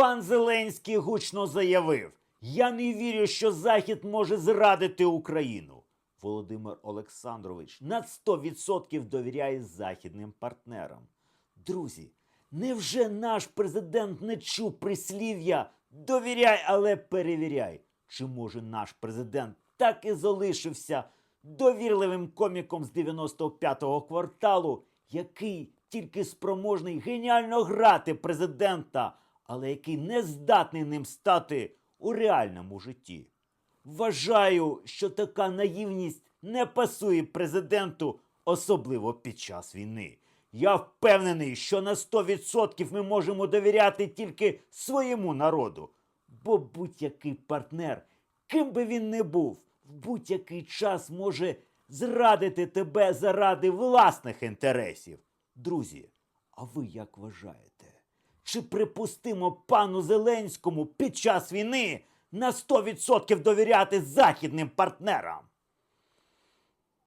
Пан Зеленський гучно заявив: Я не вірю, що Захід може зрадити Україну. Володимир Олександрович на 100% довіряє західним партнерам. Друзі, невже наш президент не чув прислів'я довіряй, але перевіряй? Чи може наш президент так і залишився довірливим коміком з 95-го кварталу, який тільки спроможний геніально грати президента, але який не здатний ним стати у реальному житті? Вважаю, що така наївність не пасує президенту, особливо під час війни. Я впевнений, що на 100% ми можемо довіряти тільки своєму народу. Бо будь-який партнер, ким би він не був, в будь-який час може зрадити тебе заради власних інтересів. Друзі, а ви як вважаєте? Чи припустимо пану Зеленському під час війни на 100% довіряти західним партнерам?